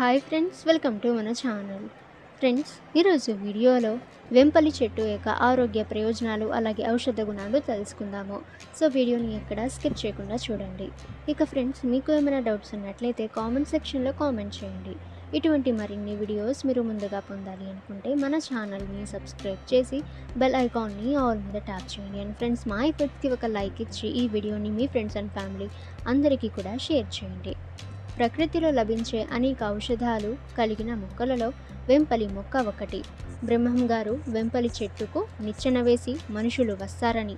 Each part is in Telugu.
హాయ్ ఫ్రెండ్స్ వెల్కమ్ టు మన ఛానల్. ఫ్రెండ్స్ ఈరోజు వీడియోలో వెంపలి చెట్టు యొక్క ఆరోగ్య ప్రయోజనాలు అలాగే ఔషధ గుణాలు తెలుసుకుందాము. సో వీడియోని ఎక్కడ స్కిప్ చేయకుండా చూడండి. ఇక ఫ్రెండ్స్ మీకు ఏమైనా డౌట్స్ ఉన్నట్లయితే కామెంట్ సెక్షన్లో కామెంట్ చేయండి. ఇటువంటి మరిన్ని వీడియోస్ మీరు ముందుగా పొందాలి అనుకుంటే మన ఛానల్ని సబ్స్క్రైబ్ చేసి బెల్ ఐకాన్ని ఆల్ మీద ట్యాప్ చేయండి. అండ్ ఫ్రెండ్స్ మా ఎఫర్ట్స్కి ఒక లైక్ ఇచ్చి ఈ వీడియోని మీ ఫ్రెండ్స్ అండ్ ఫ్యామిలీ అందరికీ కూడా షేర్ చేయండి. ప్రకృతిలో లభించే అనేక ఔషధాలు కలిగిన మొక్కలలో వెంపలి మొక్క ఒకటి. బ్రహ్మం గారు వెంపలి చెట్టుకు నిచ్చెన వేసి మనుషులు వస్తారని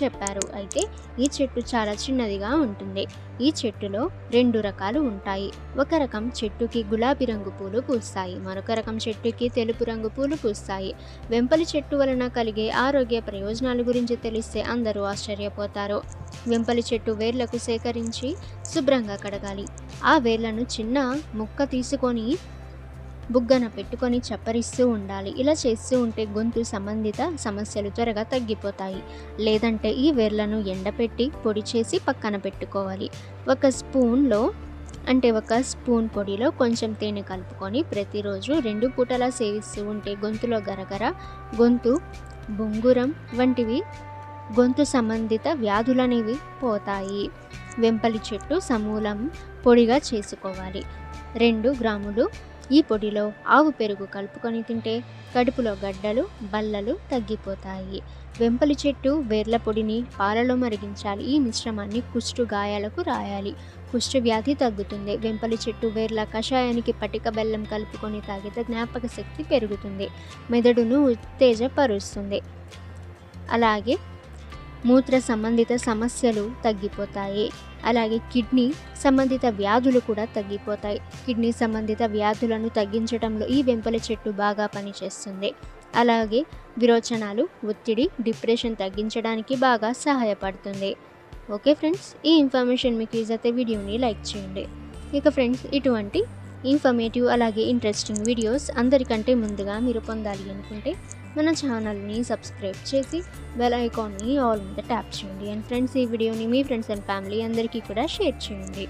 చెప్పారు. అయితే ఈ చెట్టు చాలా చిన్నదిగా ఉంటుంది. ఈ చెట్టులో రెండు రకాలు ఉంటాయి. ఒక రకం చెట్టుకి గులాబీ రంగు పూలు పూస్తాయి. మరొక రకం చెట్టుకి తెలుపు రంగు పూలు పూస్తాయి. వెంపలి చెట్టు వలన కలిగే ఆరోగ్య ప్రయోజనాల గురించి తెలిస్తే అందరూ ఆశ్చర్యపోతారు. వెంపలి చెట్టు వేర్లకు సేకరించి శుభ్రంగా కడగాలి. ఆ వేర్లను చిన్న ముక్క తీసుకొని బుగ్గన పెట్టుకొని చప్పరిస్తూ ఉండాలి. ఇలా చేస్తూ ఉంటే గొంతు సంబంధిత సమస్యలు త్వరగా తగ్గిపోతాయి. లేదంటే ఈ వేర్లను ఎండపెట్టి పొడి చేసి పక్కన పెట్టుకోవాలి. ఒక స్పూన్లో అంటే ఒక స్పూన్ పొడిలో కొంచెం తేనె కలుపుకొని ప్రతిరోజు రెండు పూటలా సేవిస్తూ ఉంటే గొంతులో గరగర గొంతు బొంగురం వంటివి గొంతు సంబంధిత వ్యాధులనేవి పోతాయి. వెంపలి చెట్టు సమూలం పొడిగా చేసుకోవాలి. రెండు గ్రాములు ఈ పొడిలో ఆవు పెరుగు కలుపుకొని తింటే కడుపులో గడ్డలు బల్లలు తగ్గిపోతాయి. వెంపలి చెట్టు వేర్ల పొడిని పాలలో మరిగించాలి. ఈ మిశ్రమాన్ని కుష్టు గాయాలకు రాయాలి. కుష్టు వ్యాధి తగ్గుతుంది. వెంపలి చెట్టు వేర్ల కషాయానికి పటిక బెల్లం కలుపుకొని తాగితే జ్ఞాపక శక్తి పెరుగుతుంది. మెదడును ఉత్తేజపరుస్తుంది. అలాగే మూత్ర సంబంధిత సమస్యలు తగ్గిపోతాయి. అలాగే కిడ్నీ సంబంధిత వ్యాధులు కూడా తగ్గిపోతాయి. కిడ్నీ సంబంధిత వ్యాధులను తగ్గించడంలో ఈ వెంపల చెట్టు బాగా పనిచేస్తుంది. అలాగే విరోచనాలు ఒత్తిడి డిప్రెషన్ తగ్గించడానికి బాగా సహాయపడుతుంది. ఓకే ఫ్రెండ్స్ ఈ ఇన్ఫర్మేషన్ మీకు యూజ్ అయితే వీడియోని లైక్ చేయండి. ఇక ఫ్రెండ్స్ ఇటువంటి ఇన్ఫర్మేటివ్ అలాగే ఇంట్రెస్టింగ్ వీడియోస్ అందరికంటే ముందుగా మీరు పొందాలి అనుకుంటే మన ఛానల్ని సబ్స్క్రైబ్ చేసి బెల్ ఐకాన్ని ఆల్ మీద ట్యాప్ చేయండి. అండ్ ఫ్రెండ్స్ ఈ వీడియోని మీ ఫ్రెండ్స్ అండ్ ఫ్యామిలీ అందరికీ కూడా షేర్ చేయండి.